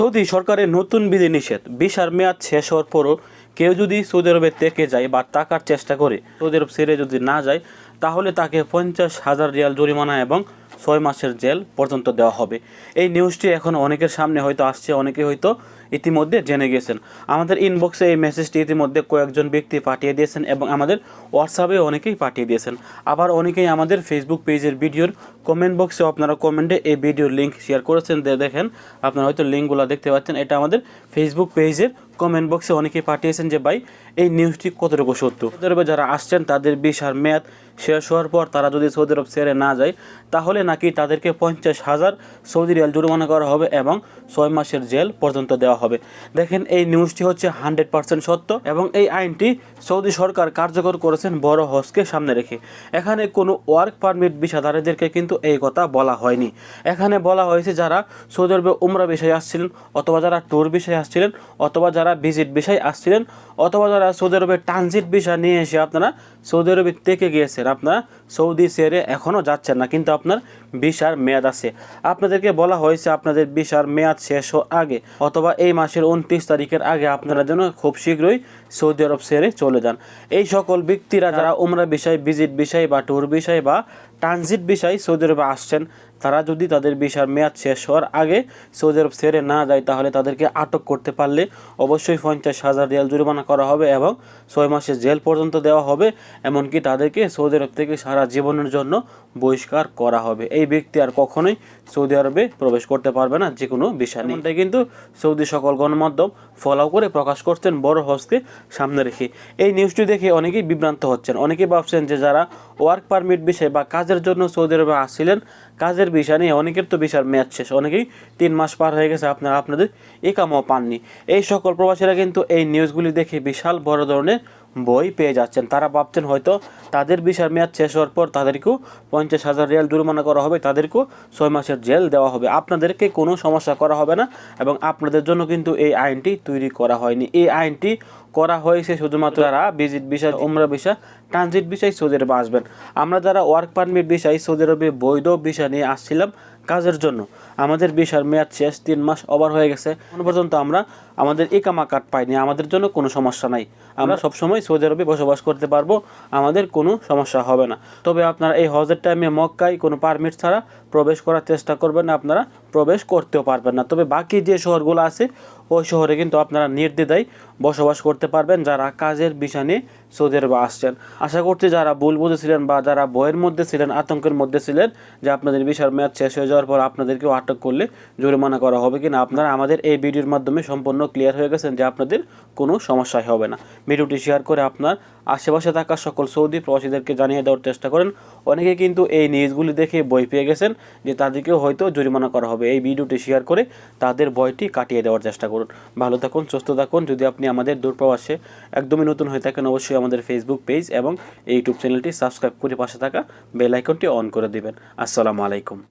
Saudi সরকারের নতুন বিধি নিষেধ বিশার মেয়াদ শেষ হওয়ার পরও কেউ যদি সৌদি আরবে থেকে যায় বা টাকার চেষ্টা করে, সৌদি আরব ছেড়ে যদি না যায়, তাহলে তাকে পঞ্চাশ হাজার রিয়াল জরিমানা এবং ছয় মাসের জেল পর্যন্ত দেওয়া হবে। এই নিউজটি এখন অনেকের সামনে হয়তো আসছে অনেকে হয়তো ইতিমধ্যে জেনে গেছেন। আমাদের ইনবক্সে এই মেসেজটি ইতিমধ্যে কয়েকজন ব্যক্তি পাঠিয়ে দিয়েছেন এবং আমাদের হোয়াটসঅ্যাপে অনেকেই পাঠিয়ে দিয়েছেন। আবার অনেকেই আমাদের ফেসবুক পেজের ভিডিওর কমেন্ট বক্সে আপনারা কমেন্টে এই ভিডিওর লিঙ্ক শেয়ার করেছেন। দেখেন, আপনারা হয়তো লিঙ্কগুলো দেখতে পাচ্ছেন। এটা আমাদের ফেসবুক পেজের কমেন্ট বক্সে অনেকেই পাঠিয়েছেন যে, ভাই, এই নিউজটি কতটুকু সত্য? সৌদি আরবে যারা আসছেন, তাদের বিশার মেয়াদ শেষ হওয়ার পর তারা যদি সৌদি আরব ছেড়ে না যায়, তাহলে নাকি তাদেরকে পঞ্চাশ হাজার সৌদি রিয়াল জরিমানা করা হবে এবং ছয় মাসের জেল পর্যন্ত দেওয়া হবে। দেখেন, এই নিউজটি হচ্ছে হান্ড্রেড পার্সেন্ট সত্য এবং এই আইনটি সৌদি সরকার কার্যকর করেছেন বড় হজকে সামনে রেখে। এখানে কোনো ওয়ার্ক পারমিট বিষাধারীদেরকে কিন্তু এই কথা বলা হয়নি। এখানে বলা হয়েছে, যারা সৌদি আরবে উমরা বিষয়ে আসছিলেন অথবা যারা ট্যুর বিষয়ে আসছিলেন অথবা যারা ভিজিট বিষয় আসছিলেন অথবা যারা সৌদি আরবে ট্রানজিট বিষয় নিয়ে এসে আপনারা সৌদি আরবে থেকে গিয়েছেন, আপনারা সৌদি ছেড়ে এখনও যাচ্ছেন না, কিন্তু আপনার ভিসার মেয়াদ আছে। আপনাদেরকে বলা হয়েছে আপনাদের ভিসার মেয়াদ শেষ হওয়ার আগে অথবা এই মাসের উনত্রিশ তারিখের আগে আপনারা যেন খুব শীঘ্রই সৌদি আরব ছেড়ে চলে যান। এই সকল ব্যক্তিরা যারা উমরা বিষয়, ভিজিট বিষয় বা ট্যুর বিষয় বা ট্রানজিট বিষয় সৌদি আরবে আসছেন, তারা যদি তাদের ভিসার মেয়াদ শেষ হওয়ার আগে সৌদি আরব ছেড়ে না যায়, তাহলে তাদেরকে আটক করতে পারলে অবশ্যই পঞ্চাশ হাজার রিয়াল জরিমানা করা হবে এবং ছয় মাসের জেল পর্যন্ত দেওয়া হবে। এমনকি তাদেরকে সৌদি আরব থেকে সারা জীবনের জন্য বহিষ্কার করা হবে। এই ব্যক্তি আর কখনোই সৌদি আরবে প্রবেশ করতে পারবে না যে কোনো বিষয় নিয়ে। কিন্তু সৌদি সকল গণমাধ্যম ফলো করে প্রকাশ করছেন বড় হজকে সামনে রেখে। এই নিউজটি দেখে অনেকেই বিভ্রান্ত হচ্ছেন। অনেকেই ভাবছেন যে যারা ওয়ার্ক পারমিট বিষয় বা কাজের জন্য সৌদি আরবে আসছিলেন, কাজের বিষয় নিয়ে অনেকের তো বিষয় ম্যাচ শেষ। অনেকেই তিন মাস পার হয়ে গেছে, আপনারা আপনাদের একামও পাননি। এই সকল প্রবাসীরা কিন্তু এই নিউজগুলি দেখে বিশাল বড় ধরনের বই পেয়ে যাচ্ছেন। তারা ভাবছেন হয়তো তাদের বিষয়ের মেয়াদ শেষ হওয়ার পর তাদেরকেও পঞ্চাশ হাজার রিয়াল জরিমানা করা হবে, তাদেরকেও ছয় মাসের জেল দেওয়া হবে। আপনাদেরকে কোনো সমস্যা করা হবে না এবং আপনাদের জন্য কিন্তু এই আইনটি তৈরি করা হয়নি। এই আইনটি করা হয়েছে শুধুমাত্র যারা ভিজিট উমরা বিষয় ট্রানজিট বিষয় সৌদি আরবে আসবেন। আমরা যারা ওয়ার্ক পারমিট বিষয় সৌদি আরবে বৈধ বিষয় নিয়ে আসছিলাম কাজের জন্য। আমাদের ভিসার মেয়াদ শেষ, তিন মাস ওভার হয়ে গেছে। এখন পর্যন্ত আমরা আমাদের ইকামা কার্ড পাইনি। আমাদের জন্য কোনো সমস্যা নাই। আমরা সবসময় সৌদি আরবে বসবাস করতে পারব। আমাদের কোনো সমস্যা হবে না। তবে আপনারা এই হজের টাইমে মক্কায় কোনো পারমিট ছাড়া প্রবেশ করার চেষ্টা করবেন না। আপনারা প্রবেশ করতেও পারবেন না। তবে বাকি যে শহরগুলো আছে ওই শহরে কিন্তু আপনারা নির্দ্বিধায় বসবাস করতে পারবেন যারা কাজের বিষয় নিয়ে সৌদি আরবে আসছেন। আশা করছি যারা ভুল বুঝেছিলেন বা যারা বইয়ের মধ্যে ছিলেন, আতঙ্কের মধ্যে ছিলেন যে আপনাদের ভিসার মেয়াদ শেষ হয়ে যাওয়ার পর আপনাদেরকেও আটক করলে জরিমানা করা হবে কিনা, আপনারা আমাদের এই ভিডিওর মাধ্যমে সম্পূর্ণ ক্লিয়ার হয়ে গেছেন যে আপনাদের কোনো সমস্যাই হবে না। ভিডিওটি শেয়ার করে আপনার আশেপাশে থাকা সকল সৌদি প্রবাসীদেরকে জানিয়ে দেওয়ার চেষ্টা করেন। অনেকে কিন্তু এই নিউজগুলি দেখে বই পেয়ে গেছেন যে তাদেরকেও হয়তো জরিমানা করা হবে। এই ভিডিওটি শেয়ার করে তাদের বইটি কাটিয়ে দেওয়ার চেষ্টা করুন। ভালো থাকুন, সুস্থ থাকুন। যদি আপনি আমাদের দূরপ্রবাসে একদমই নতুন হয়ে থাকেন, অবশ্যই আমাদের ফেসবুক পেজ এবং ইউটিউব চ্যানেলটি সাবস্ক্রাইব করে পাশে থাকা বেলাইকনটি অন করে দিবেন। আসসালামু আলাইকুম।